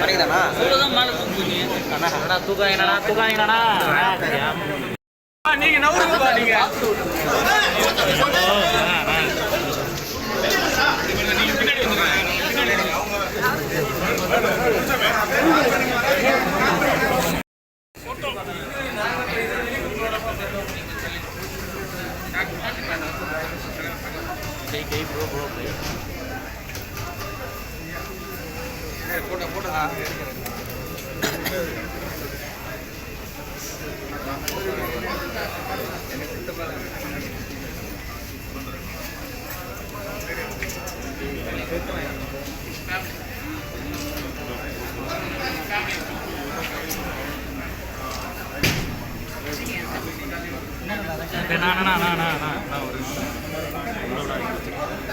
கிடைக்குதாண்ணா அண்ணா தூக்காங்கண்ணா தூக்காங்கண்ணா நீங்க நவருங்கப்பா நீங்க Jai bro bro photo photo நான் நான் நான் நான் நான் ஒரு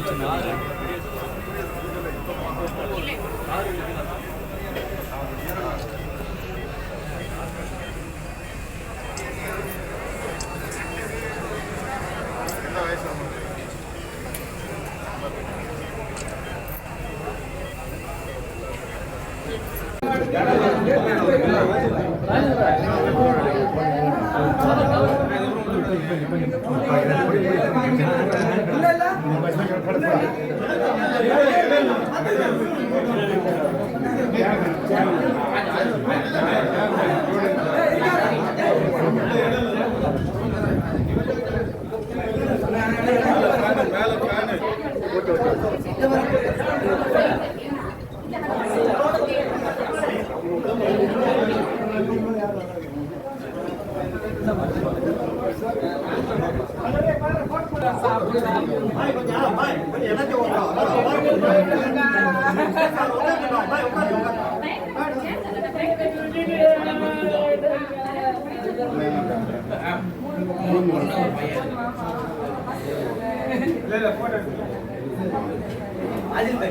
Gracias. Thank you. அதில் பை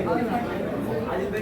அதில் பை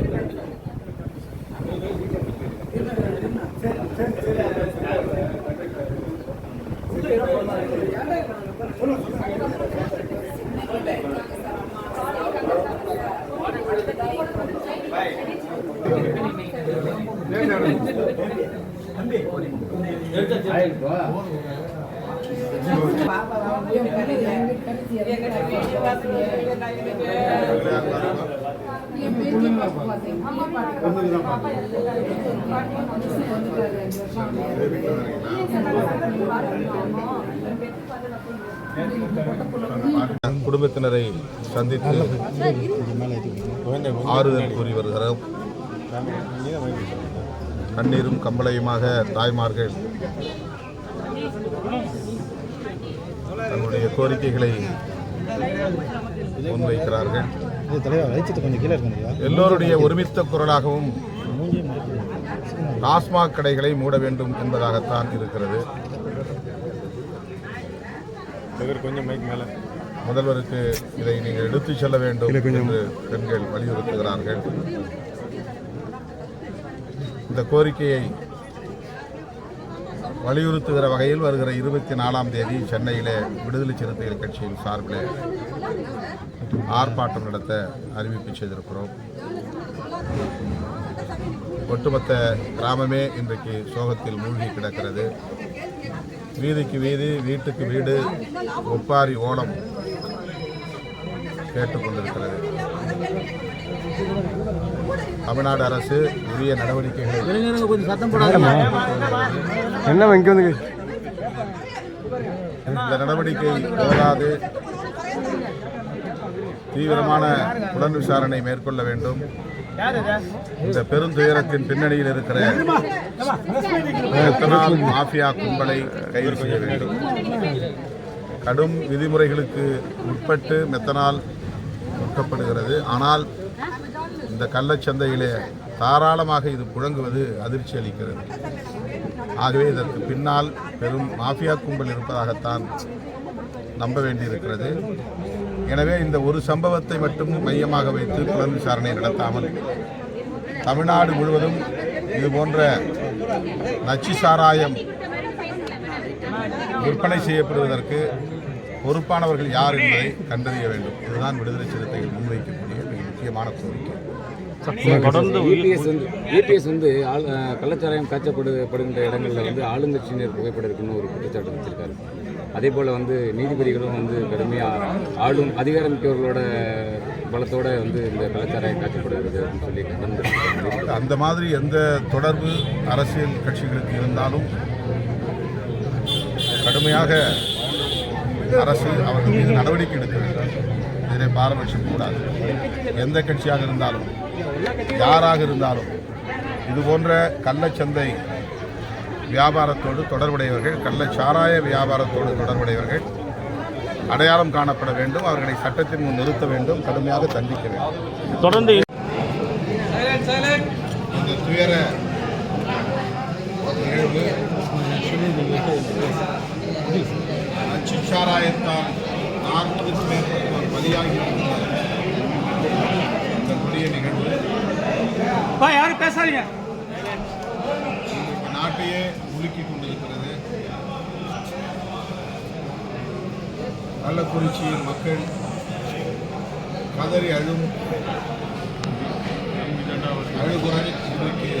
குடும்பத்தினரை சந்தித்து ஆறுதல் கூறி வருகிறோம். கண்ணீரும் கம்பளையுமாக தாய்மார்கள் தங்களுடைய கோரிக்கைகளை முன்வைக்கிறார்கள். எல்லோருடைய ஒருமித்த குரலாகவும் டாஸ்மாக் கடைகளை மூட வேண்டும் என்பதாகத்தான் இருக்கிறது. கொஞ்சம் மைக் மேலே. முதல்வருக்கு இதை நீங்கள் எடுத்துச் செல்ல வேண்டும் என்று பெண்கள் வலியுறுத்துகிறார்கள். இந்த கோரிக்கையை வலியுறுத்துகிற வகையில் வருகிற இருபத்தி நாலாம் தேதி சென்னையிலே விடுதலை சிறுத்தைகள் கட்சியின் சார்பில் ஆர்ப்பாட்டம் நடத்த அறிவிப்பு செய்திருக்கிறோம். ஒட்டுமொத்த கிராமமே இன்றைக்கு சோகத்தில் மூழ்கி கிடக்கிறது. வீதிக்கு வீதி வீட்டுக்கு வீடு ஒப்பாரி ஓலம் கேட்டுக்கொண்டிருக்கிறது. தமிழ்நாடு அரசு உரிய நடவடிக்கைகளை என்ன இங்கே வந்து இந்த நடவடிக்கை போதாது. தீவிரமான புலன் விசாரணை மேற்கொள்ள வேண்டும். இந்த பெருந்துயரத்தின் பின்னணியில் இருக்கிற எத்தனால் மாஃபியா கும்பலை கைது செய்ய வேண்டும். கடும் விதிமுறைகளுக்கு உட்பட்டு மெத்தனால் விற்கப்படுகிறது ஆனால் இந்த கள்ளச்சந்தையிலே தாராளமாக இது புழங்குவது அதிர்ச்சி அளிக்கிறது. ஆகவே இதற்கு பின்னால் பெரும் மாஃபியா கும்பல் இருப்பதாகத்தான் நம்ப வேண்டியிருக்கிறது. எனவே இந்த ஒரு சம்பவத்தை மட்டும் மையமாக வைத்து புலன் விசாரணை நடத்தாமல் தமிழ்நாடு முழுவதும் இது போன்ற நச்சு சாராயம் விற்பனை செய்யப்படுவதற்கு பொறுப்பானவர்கள் யார் என்பதை கண்டறிய வேண்டும். இதுதான் விடுதலை சிறுத்தைகள் முன்வைக்கக்கூடிய மிக முக்கியமான கோரிக்கை. தொடர்ந்து இபிஎஸ் வந்து இபிஎஸ் வந்து ஆள் கள்ளச்சாராயம் காய்ச்சப்படுகின்ற இடங்களில் வந்து ஆளுங்கட்சியினர் புகைப்படம் இருக்குன்னு ஒரு குற்றச்சாட்டு வச்சிருக்காரு அதே போல் வந்து நீதிபதிகளும் வந்து கடுமையாக ஆளும் அதிகாரமிக்கவர்களோட பலத்தோட வந்து இந்த கள்ளச்சாராயம் காய்ச்சப்படுகிறது அப்படின்னு சொல்லி கண்டனம் அந்த மாதிரி எந்த தொடர்பு அரசியல் கட்சிகளுக்கு இருந்தாலும் கடுமையாக அரசு அவர்கள் மீது நடவடிக்கை எடுக்க வேண்டும். இதனை பாரபட்சம் கூடாது. எந்த கட்சியாக இருந்தாலும் யாராக இருந்தாலும் இது போன்ற கள்ளச்சந்தை வியாபாரத்தோடு தொடர்புடையவர்கள் கள்ளச்சாராய வியாபாரத்தோடு தொடர்புடையவர்கள் அடையாளம் காணப்பட வேண்டும் அவர்களை சட்டத்தின் முன் நிறுத்த வேண்டும் கடுமையாக தண்டிக்க வேண்டும். தொடர்ந்து இந்த துயர நிகழ்வு நச்சு சாராயத்தால் நாற்பதுக்கு மேற்பட்டோர் பலியாகி கொடிய நிகழ்வு. யாரும் பேசாதீங்க. நாட்டையே உலுக்கிக் கொண்டிருக்கிறது. கள்ளக்குறிச்சியின் மக்கள் கதறி அழும் இன்றைக்கு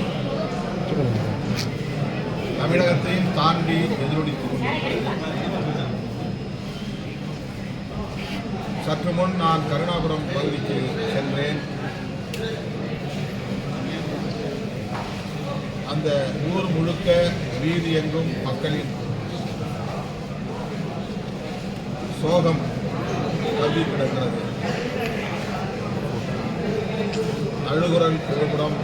தமிழகத்தையும் தாண்டி எதிரொலித்துக் கொண்டிருக்கிறது. சற்று முன் நான் கருணாபுரம் பகுதிக்கு சென்றேன். அந்த ஊர் முழுக்க வீதி எங்கும் மக்களின் சோகம் கல்வி கிடக்கிறது. அழுகுரல் ஒருபுறம்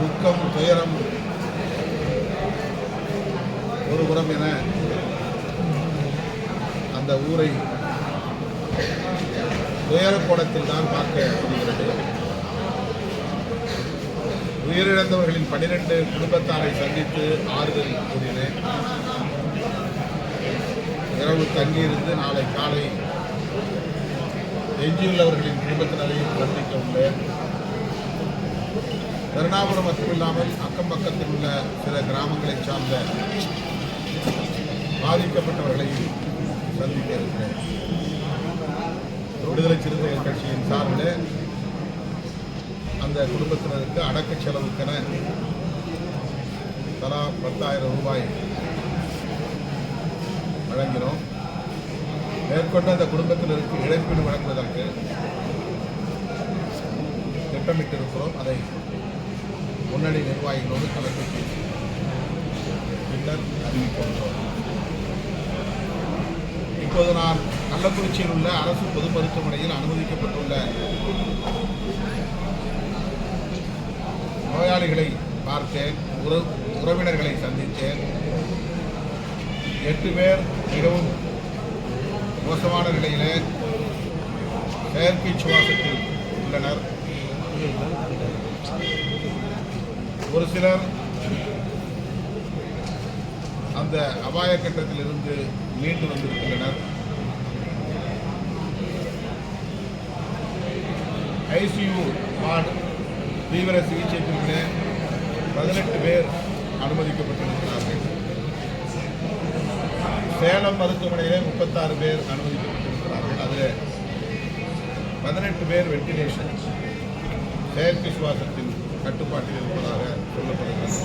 துக்கம் துயரம் ஒருபுறம் என அந்த ஊரை துயரக்கூடத்தில் தான் பார்க்க முடிகிறது உயிரிழந்தவர்களின் பனிரெண்டு குடும்பத்தாரை சந்தித்து ஆறுதல் கூறினேன். இரவு தங்கியிருந்து நாளை காலை எஞ்சியுள்ளவர்களின் குடும்பத்தினரையும் சந்திக்க உள்ளேன். கருணாபுரம் மட்டுமில்லாமல் அக்கம் பக்கத்தில் உள்ள சில கிராமங்களைச் சார்ந்த பாதிக்கப்பட்டவர்களையும் சந்திக்க இருக்கிறேன். விடுதலை சிறுத்தைகள் கட்சியின் சார்பில் அந்த குடும்பத்தினருக்கு அடக்க செலவுக்கென தலா பத்தாயிரம் ரூபாய் வழங்கினோம். மேற்கொண்டு அந்த குடும்பத்தினருக்கு இழப்பீடு வழங்குவதற்கு திட்டமிட்டிருக்கிறோம். அதை முன்னணி நிர்வாகிகளோடு கலந்து பின்னர் அறிவிக்கின்றோம். இப்போது நான் கள்ளக்குறிச்சியில் உள்ள அரசு பொது மருத்துவமனையில் அனுமதிக்கப்பட்டுள்ள நோயாளிகளை பார்த்தேன் உற உறவினர்களை சந்தித்தேன். எட்டு பேர் மிகவும் மோசமான நிலையிலே செயற்கை சுவாசத்தில் உள்ளனர். ஒரு சிலர் அந்த அபாய கட்டத்திலிருந்து மீண்டு வந்திருக்கின்றனர். ஐசியூ வார்டு தீவிர சிகிச்சை பிரிவிலே பதினெட்டு பேர் அனுமதிக்கப்பட்டிருக்கிறார்கள். சேலம் மருத்துவமனையிலே முப்பத்தாறு பேர் அனுமதிக்கப்பட்டிருக்கிறார்கள். அதில் பதினெட்டு பேர் வெண்டிலேஷன் செயற்கை சுவாசத்தின் கட்டுப்பாட்டில் இருப்பதாக சொல்லப்படுகிறது.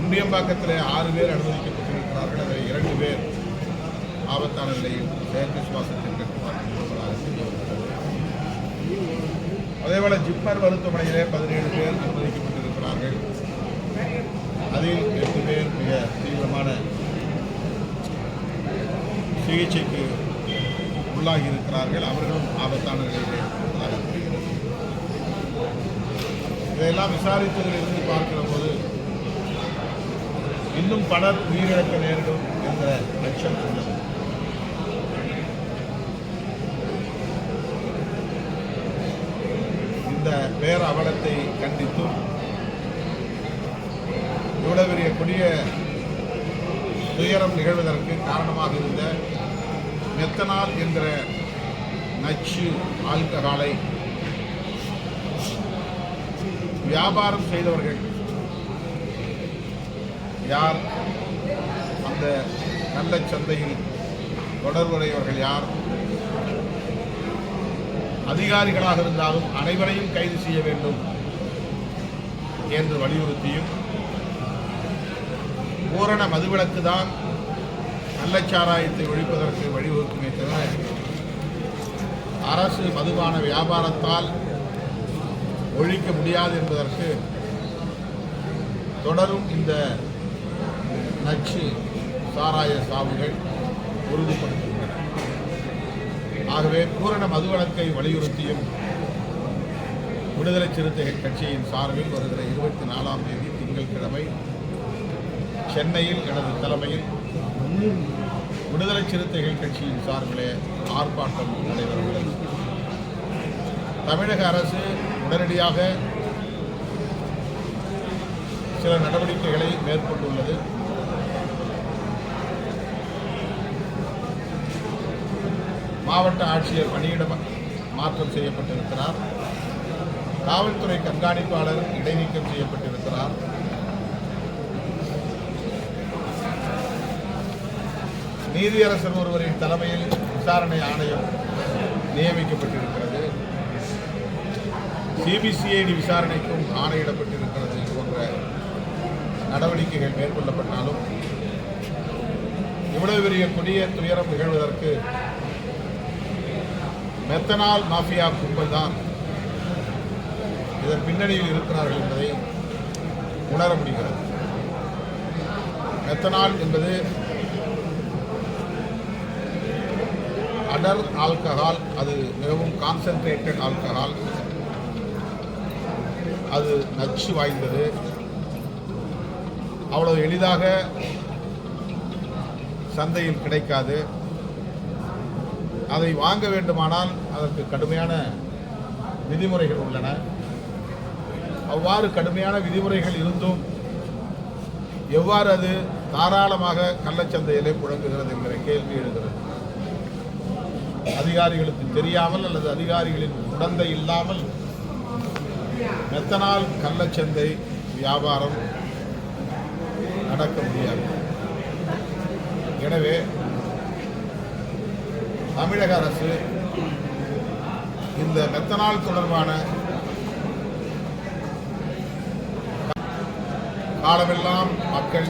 முண்டியம்பாக்கத்தில் ஆறு பேர் அனுமதிக்கப்பட்டிருக்கிறார்கள். அதில் இரண்டு பேர் ஆபத்தான நிலையில் செயற்கை சுவாசத்தின் கட்டுப்பாட்டில் இருப்பதாக தெரியவருகிறது அதேபோல ஜிப்மர் மருத்துவமனையிலே பதினேழு பேர் அனுமதிக்கப்பட்டிருக்கிறார்கள். அதில் எட்டு பேர் மிக தீவிரமான சிகிச்சைக்கு உள்ளாகி இருக்கிறார்கள் அவர்களும் ஆபத்தான நிலையிலே இருப்பதாக இதையெல்லாம் விசாரித்ததிலிருந்து பார்க்கிற போது இன்னும் பலர் உயிரிழக்க நேரிடும் என்ற அச்சம் உள்ளது இந்த பேர் அவலத்தை கண்டித்தும் இவ்வளவு பெரிய கொடிய துயரம் நிகழ்வதற்கு காரணமாக இருந்த மெத்தனால் என்ற நச்சு ஆல்கஹாலை வியாபாரம் செய்தவர்கள் யார்? அந்த கள்ளச்சந்தையில் தொடர்புடையவர்கள் யார்? அதிகாரிகளாக இருந்தாலும் அனைவரையும் கைது செய்ய வேண்டும் என்று வலியுறுத்தியும் பூரண மதுவிலக்கு தான் கள்ளச்சாராயத்தை ஒழிப்பதற்கு வழிவகுக்குமே தவிர அரசு மதுபான வியாபாரத்தால் ஒழிக்க முடியாது என்பதற்கு தொடரும் இந்த நச்சு சாராய சாவுகள் உறுதிப்படுத்துகின்றன ஆகவே பூரண மது வழக்கை வலியுறுத்தியும் விடுதலை சிறுத்தைகள் கட்சியின் சார்பில் வருகிற இருபத்தி நாலாம் தேதி திங்கட்கிழமை சென்னையில் எனது தலைமையில் விடுதலை சிறுத்தைகள் கட்சியின் சார்பிலே ஆர்ப்பாட்டம் நடைபெறவுள்ளது தமிழக அரசு உடனடியாக சில நடவடிக்கைகளை மேற்கொண்டுள்ளது. மாவட்ட ஆட்சியர் பணியிட மாற்றம் செய்யப்பட்டிருக்கிறார். காவல்துறை கண்காணிப்பாளர் இடைநீக்கம் செய்யப்பட்டிருக்கிறார். நீதியரசர் ஒருவரின் தலைமையில் விசாரணை ஆணையம் நியமிக்கப்பட்டிருக்கிறது. சிபிசிஐடி விசாரணைக்கும் ஆணையிடப்பட்டிருக்கிறது போன்ற நடவடிக்கைகள் மேற்கொள்ளப்பட்டாலும் இவ்வளவு பெரிய கொடிய துயரம் நிகழ்வதற்கு மெத்தனால் மாஃபியா கும்பல் தான் இதன் பின்னணியில் இருக்கிறார்கள் என்பதை உணர முடிகிறது. மெத்தனால் என்பது அடர் ஆல்கஹால் அது மிகவும் கான்சென்ட்ரேட்டட் ஆல்கஹால். அது நச்சு வாய்ந்தது. அவ்வளவு எளிதாக சந்தையில் கிடைக்காது. அதை வாங்க வேண்டுமானால் அதற்கு கடுமையான விதிமுறைகள் உள்ளன. அவ்வாறு கடுமையான விதிமுறைகள் இருந்தும் எவ்வாறு அது தாராளமாக கள்ளச்சந்தையிலே புழங்குகிறது என்கிற கேள்வி எழுகிறது. அதிகாரிகளுக்கு தெரியாமல் அல்லது அதிகாரிகளின் உடந்தை இல்லாமல் மெத்தனால் கள்ளச்சந்தை வியாபாரம் நடக்க முடியாது? எனவே தமிழக அரசு இந்த மெத்தனால் தொடர்பான காலமெல்லாம் மக்கள்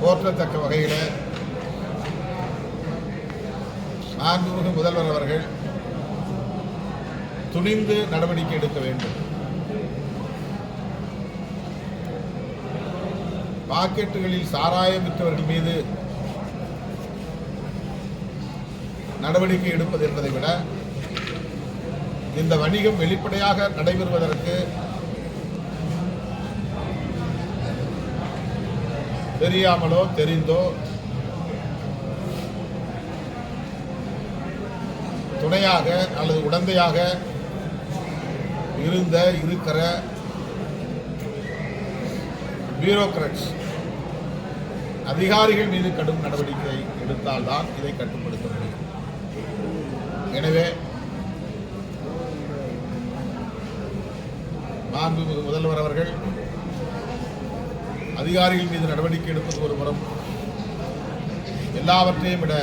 போற்றத்தக்க வகையில் மாண்புமிகு முதல்வர் அவர்கள் துணிந்து நடவடிக்கை எடுக்க வேண்டும். பாக்கெட்டுகளில் சாராயம் விற்றவர்கள் மீது நடவடிக்கை எடுப்பது என்பதை விட இந்த வணிகம் வெளிப்படையாக நடைபெறுவதற்கு தெரியாமலோ தெரிந்தோ துணையாக அல்லது உடந்தையாக இருந்த இருக்கிற பியூரோக்ராட்ஸ் அதிகாரிகள் மீது கடும் நடவடிக்கை எடுத்தால்தான் இதை கட்டுப்படுத்த எனவே மாண்புமிகு முதல்வர் அவர்கள் அதிகாரிகள் மீது நடவடிக்கை எடுப்பது ஒரு புறம் எல்லாவற்றையும் விட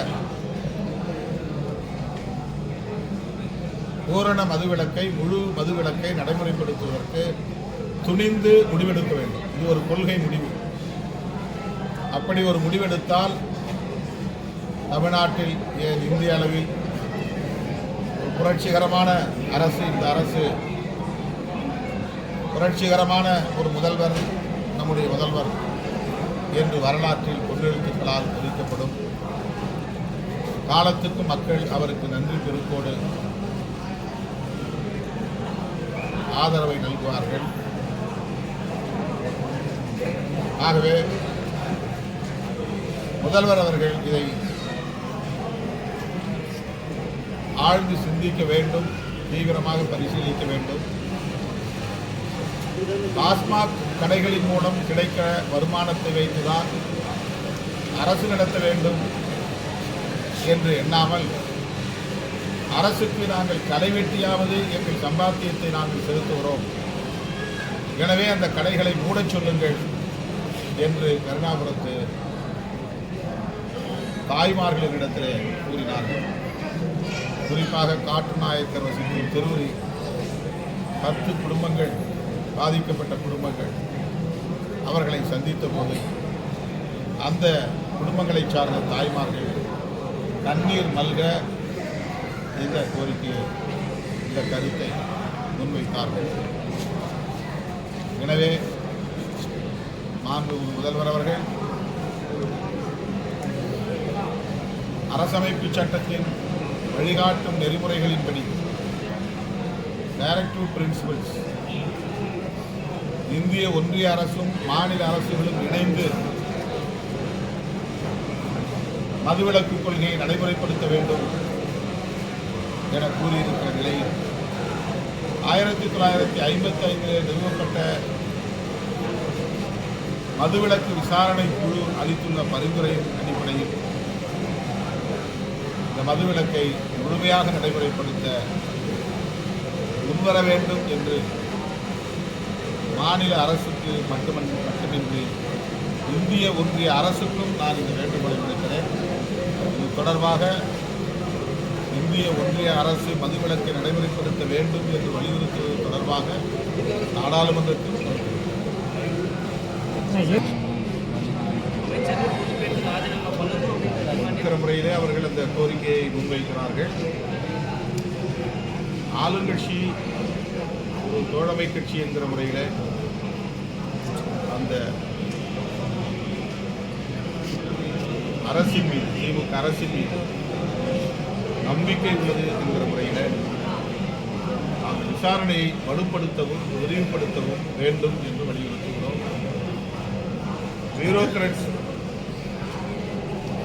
பூரண மதுவிலக்கை முழு மதுவிலக்கை நடைமுறைப்படுத்துவதற்கு துணிந்து முடிவெடுக்க வேண்டும். இது ஒரு கொள்கை முடிவு. அப்படி ஒரு முடிவெடுத்தால் தமிழ்நாட்டில் ஏன் இந்திய அளவில் புரட்சிகரமான அரசு இந்த அரசு புரட்சிகரமான ஒரு முதல்வர் நம்முடைய முதல்வர் என்று வரலாற்றில் பொன்னெழுத்துக்களால் குறிக்கப்படும். காலத்துக்கு மக்கள் அவருக்கு நன்றி பெருக்கோடு ஆதரவை நல்குவார்கள். ஆகவே முதல்வர் அவர்கள் இதை ஆழ்ந்து சிந்திக்க வேண்டும் தீவிரமாக பரிசீலிக்க வேண்டும். டாஸ்மாக் கடைகளின் மூலம் கிடைக்க வருமானத்தை வைத்துதான் அரசு நடத்த வேண்டும் என்று எண்ணாமல் அரசுக்கு நாங்கள் கலைவெட்டியாவது எங்கள் சம்பாத்தியத்தை நாங்கள் செலுத்துகிறோம். எனவே அந்த கடைகளை மூடச் சொல்லுங்கள் என்று கருணாபுரத்து தாய்மார்களிடத்திலே கூறினார்கள். குறிப்பாக காட்டுநாயக்கர் வசிக்கும் திருவுரி பத்து குடும்பங்கள் பாதிக்கப்பட்ட குடும்பங்கள் அவர்களை சந்தித்த போது அந்த குடும்பங்களைச் சார்ந்த தாய்மார்கள் தண்ணீர் மல்க இந்த கோரிக்கையை இந்த கருத்தை முன்வைத்தார்கள். எனவே மாண்பு முதல்வர் அவர்கள் அரசமைப்பு சட்டத்தின் வழிகாட்டும் நெறிமுறைகளின்படி டைரக்டிவ் பிரின்சிபல்ஸ் இந்திய ஒன்றிய அரசும் மாநில அரசுகளும் இணைந்து மதுவிலக்கு கொள்கையை நடைமுறைப்படுத்த வேண்டும் என கூறியிருக்கிற நிலையில் ஆயிரத்தி தொள்ளாயிரத்தி ஐம்பத்தி ஐந்தில் நிறுவப்பட்ட மதுவிலக்கு விசாரணை குழு அளித்துள்ள பரிந்துரையின் அடிப்படையில் இந்த மதுவிலக்கை முழுமையாக நடைமுறைப்படுத்த முன்வர வேண்டும் என்று மாநில அரசுக்கு மட்டுமன் மட்டுமின்றி இந்திய ஒன்றிய அரசுக்கும் நான் இந்த வேண்டுகோளை விடுக்கிறேன். இது தொடர்பாக இந்திய ஒன்றிய அரசு மதுவிலக்கை நடைமுறைப்படுத்த வேண்டும் என்று வலியுறுத்துவது தொடர்பாக நாடாளுமன்றத்தில் அவர்கள் அந்த கோரிக்கையை முன்வைக்கிறார்கள். ஆளுங்கட்சி ஒரு தோழமை கட்சி என்கிற முறையில் அந்த அரசின் மீது திமுக அரசின் மீது நம்பிக்கை உள்ளது என்கிற முறையில் அந்த விசாரணையை வலுப்படுத்தவும் விரிவுபடுத்தவும் வேண்டும் என்று வலியுறுத்துகிறோம். பியூரோக்ராட்ஸ்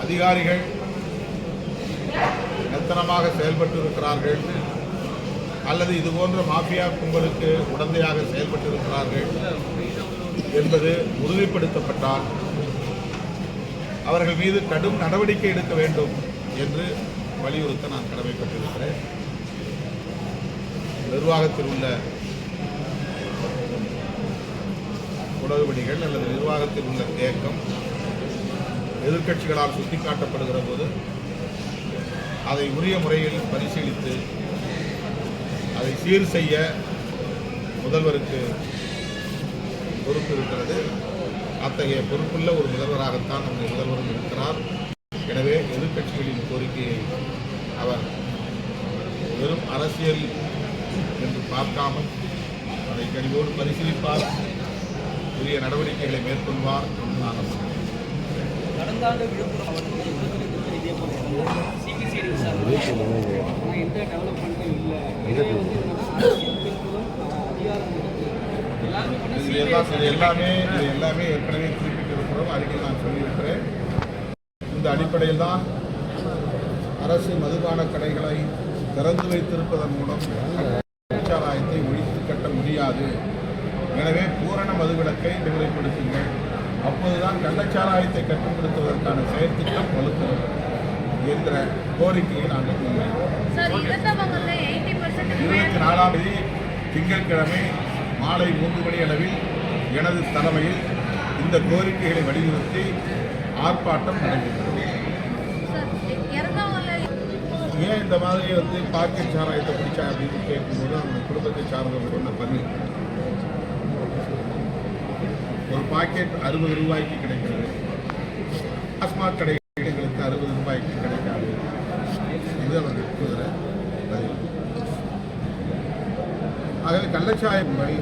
அதிகாரிகள் மெத்தனமாக செயல்பட்டு இருக்கிறார்கள் அல்லது இது போன்ற மாஃபியா கும்பலுக்கு உடந்தையாக செயல்பட்டு இருக்கிறார்கள் என்பது உறுதிப்படுத்தப்பட்டால் அவர்கள் மீது கடும் நடவடிக்கை எடுக்க வேண்டும் என்று வலியுறுத்த நான் கடமைப்பட்டிருக்கிறேன். நிர்வாகத்தில் உள்ள குளறுபடிகள் அல்லது நிர்வாகத்தில் உள்ள தேக்கம் எதிர்க்கட்சிகளால் சுட்டிக்காட்டப்படுகிற போது அதை உரிய முறையில் பரிசீலித்து அதை சீர் செய்ய முதல்வருக்கு பொறுப்பு இருக்கிறது அத்தகைய பொறுப்புள்ள ஒரு முதல்வராகத்தான் நம்முடைய முதல்வரும் இருக்கிறார். எனவே எதிர்க்கட்சிகளின் கோரிக்கையை அவர் வெறும் அரசியல் என்று பார்க்காமல் அதை கனிவோடு பரிசீலிப்பார். உரிய நடவடிக்கைகளை மேற்கொள்வார். என்று நான் நம்புகிறேன் கடந்த ஆண்டு விழுப்புரம் ஆனால் எந்த டெவலப்மெண்ட்டும் இல்லை வந்து எல்லாமே இது எல்லாம் இது எல்லாமே இது எல்லாமே ஏற்கனவே குறிப்பிட்டிருக்கிறோம் அறிக்கையில் நான் சொல்லியிருக்கிறேன் இந்த அடிப்படையில் தான் அரசு மதுபான கடைகளை திறந்து வைத்திருப்பதன் மூலம் கலாச்சாரத்தை ஒழித்து கட்ட முடியாது எனவே பூரண மதுவிலக்கை விடுதலைப்படுத்துங்கள் அப்போதுதான் கள்ளச்சாராயத்தை கட்டுப்படுத்துவதற்கான செயற்திட்டம் வலுப்பெறும் என்ற கோரிக்கையை நாங்கள் இருபத்தி நாலாம் தேதி திங்கட்கிழமை மாலை மூன்று மணி அளவில் எனது தலைமையில் இந்த கோரிக்கைகளை வலியுறுத்தி ஆர்ப்பாட்டம் நடைபெற்றது. ஏன் இந்த மாதிரி வந்து பாக்கெட் சாராயத்தை பிடிச்சா அப்படின்னு கேட்கும்போது அவங்க குடும்பத்தை சார்ந்தவங்க சொன்ன பதில். ஒரு பாக்கெட் அறுபது ரூபாய்க்கு கிடைக்கிறது. டாஸ்மாக் கடைகளுக்கு அறுபது ரூபாய்க்கு கிடைக்காது இது அவர்கள் கூறுகிற பதில் ஆகவே கள்ளச்சாயங்கள்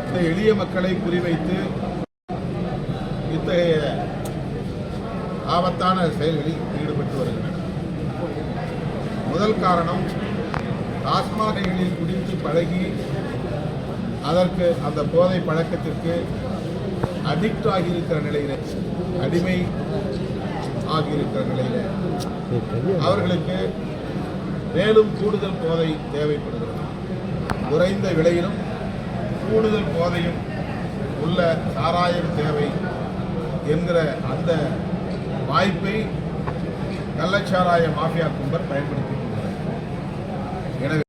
இந்த எளிய மக்களை குறிவைத்து இத்தகைய ஆபத்தான செயல்களில் ஈடுபட்டு வருகின்றன முதல் காரணம் டாஸ்மாகைகளில் குடித்து பழகி அதற்கு அந்த போதை பழக்கத்திற்கு அடிக்ட் ஆகியிருக்கிற நிலையில அடிமை ஆகியிருக்கிற நிலையில. அவர்களுக்கு மேலும் கூடுதல் போதை தேவைப்படுகிறது குறைந்த விலையிலும் கூடுதல் போதையும் உள்ள சாராயம் தேவை என்கிற அந்த வாய்ப்பை கள்ளச்சாராய மாஃபியா கும்பல் பயன்படுத்தி எனவே